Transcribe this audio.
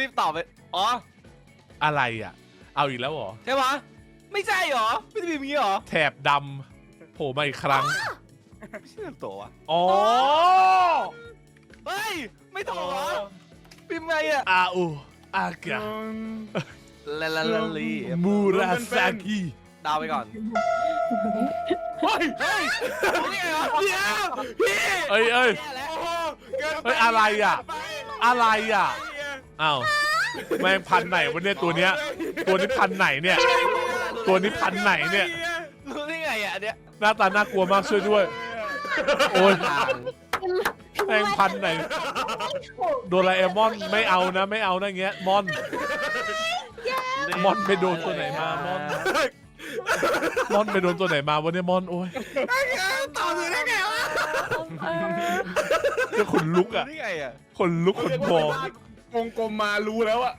รีบตอบไป อ๋อ อะไรอะ เอาอีกแล้วเหรอ ใช่ปะไม่ใช่เหรอ ไม่ได้พิมพ์อย่างนี้เหรอ แถบดำโผล่มาอีกครั้ง ไม่ใช่ตัววะอ๋อเฮ้ย ไม่ถูกเหรอพิมพ์ไงอะอาอูอากะลาลาลาลีมูราซากิดาวไปก่อน เฮ้ย เฮ้ยรู้ได้ไงวะเดี๋ยวพี่เอ้ยเอ้ยแย่แล้วโอ้โหเกินไปเฮ้ยอะไรอะเกินไปอะไรอะ อ้าวแม่งพันไหนวะเนี่ยตัวเนี้ย ตัวนี้พันไหนเนี่ย ตัวนี้พันไหนเนี่ย รู้ได้ไงอะอันเนี้ยหน้าตาน่ากลัวมากช่วยด้วย โอ้ยทางแม่งพันไหน โดราเอมอนไม่เอานะ ไม่เอานะเงี้ยมอน มอนไปโดนตัวไหนมามอน มอนไปโดนตัวไหนมาวะเนี่ยมอนโอ้ยตอบถูกได้ไงวะจะขนลุกอะรู้ได้ไงอะขนลุกขนพอง วงกลมมารู้แล้วอะ